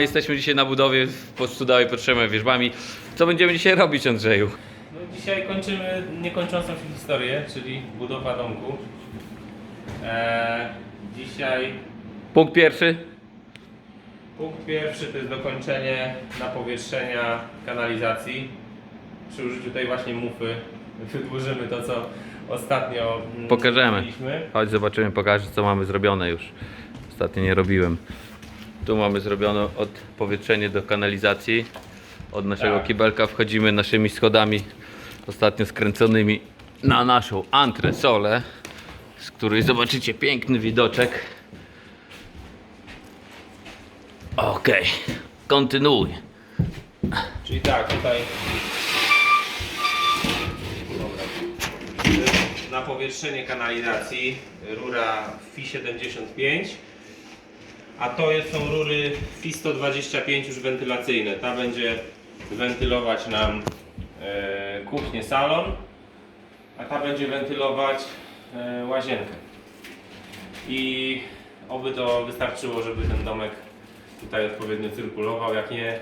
Jesteśmy dzisiaj na budowie pod Studałej potrzebujemy wierzbami. Co będziemy dzisiaj robić, Andrzeju? No dzisiaj kończymy niekończącą się historię, czyli budowa domku. Eee, dzisiaj Punkt pierwszy. punkt pierwszy to jest dokończenie napowietrzenia kanalizacji. Przy użyciu tej właśnie mufy wydłużymy to, co ostatnio mm, Pokażemy. Chodź zobaczymy, pokażę co mamy zrobione już. Ostatnio nie robiłem. Tu mamy zrobione odpowietrzenie do kanalizacji. Od naszego Tak. kibelka wchodzimy naszymi schodami ostatnio skręconymi na naszą antresolę, z której zobaczycie piękny widoczek. Okej, kontynuuj. Czyli tak, tutaj na powietrzenie kanalizacji rura FI75 a to jest, są rury FI125 już wentylacyjne ta będzie wentylować nam e, kuchnię, salon a ta będzie wentylować e, łazienkę i oby to wystarczyło, żeby ten domek tutaj odpowiednio cyrkulował, jak nie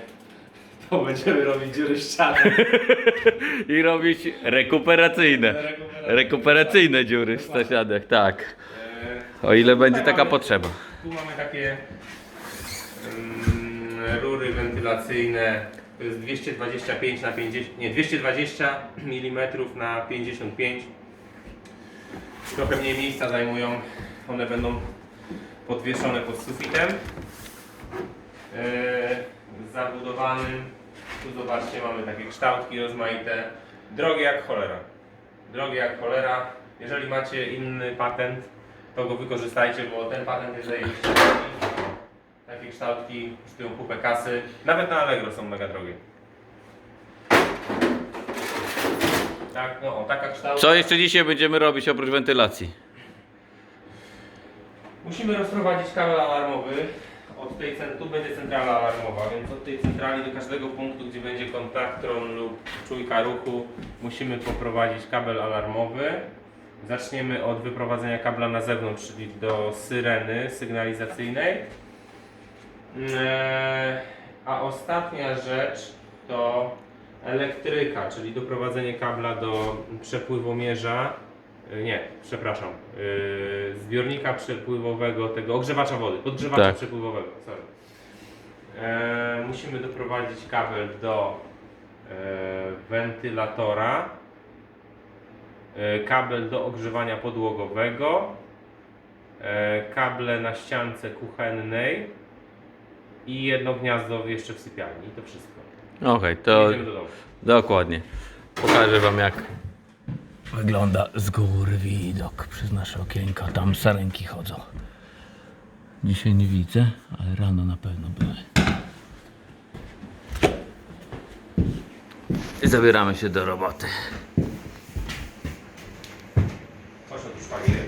to będziemy robić dziury w ścianę. I robić rekuperacyjne. Rekuperacyjne. Dziury w ścianach, tak. E, O ile będzie taka potrzeba. Tu mamy takie mm, rury wentylacyjne. To jest 225 na 50, nie 220 mm na 55. Trochę mniej miejsca zajmują. One będą podwieszone pod sufitem. E, zabudowanym. Tu zobaczcie, mamy takie kształtki rozmaite. Drogie jak cholera. Drogie jak cholera. Jeżeli macie inny patent, to go wykorzystajcie, bo ten patent jest zajebiście. Takie kształtki kosztują kupę kasy. Nawet na Allegro są mega drogie. Tak, no o, taka kształt. Co jeszcze dzisiaj będziemy robić oprócz wentylacji? Musimy rozprowadzić kabel alarmowy. Od tej cen- tu będzie centrala alarmowa, więc od tej centrali do każdego punktu, gdzie będzie kontaktron lub czujka ruchu, musimy poprowadzić kabel alarmowy. Zaczniemy od wyprowadzenia kabla na zewnątrz, czyli do syreny sygnalizacyjnej. Eee, A ostatnia rzecz to elektryka, czyli doprowadzenie kabla do przepływomierza. E, Nie, przepraszam. Yy, zbiornika przepływowego, tego ogrzewacza wody, podgrzewacza Tak. przepływowego, sorry. E, musimy doprowadzić kabel do e, wentylatora, e, kabel do ogrzewania podłogowego, e, kable na ściance kuchennej i jedno gniazdo jeszcze w sypialni. I to wszystko. Okej, to Jedziemy do domu. dokładnie. Pokażę wam jak wygląda z góry widok przez nasze okienko. Tam sarenki chodzą. Dzisiaj nie widzę, ale rano na pewno były. I zabieramy się do roboty. 방해